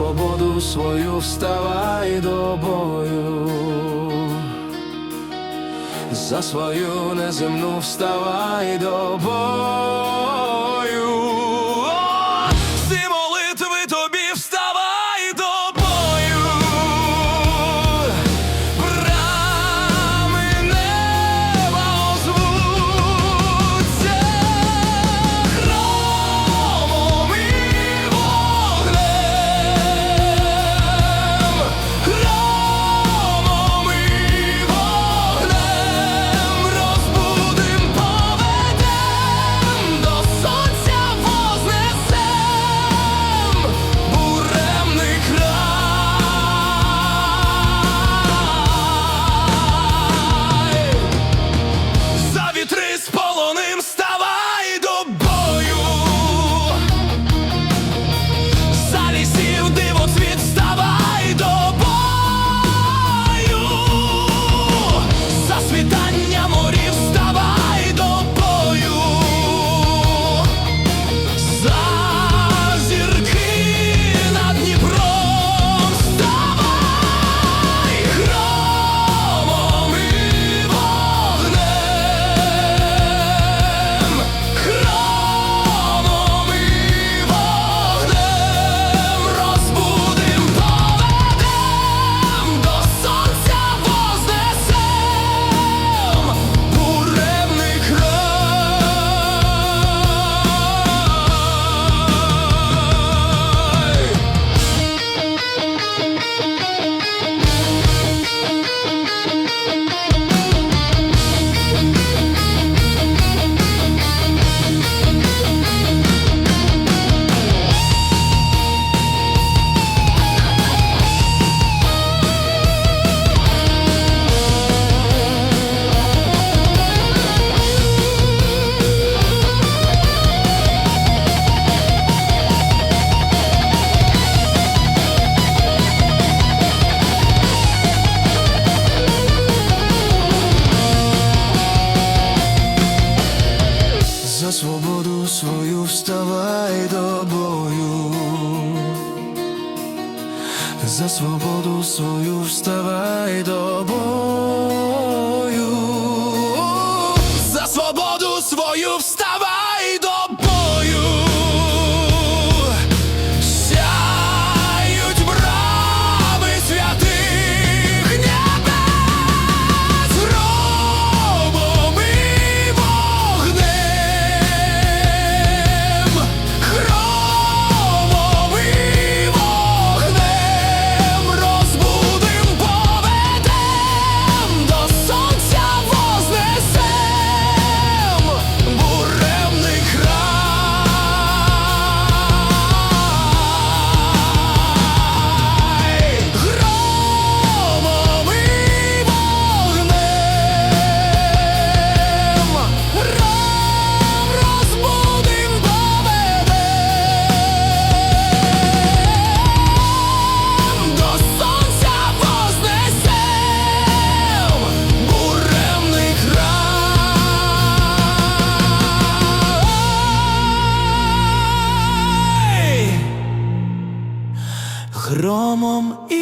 свободу свою вставай до бою, за свою неземну вставай до бою. за свободу свою вставай до бою, за свободу свою вставай до бою, за свободу свою вставай. громом і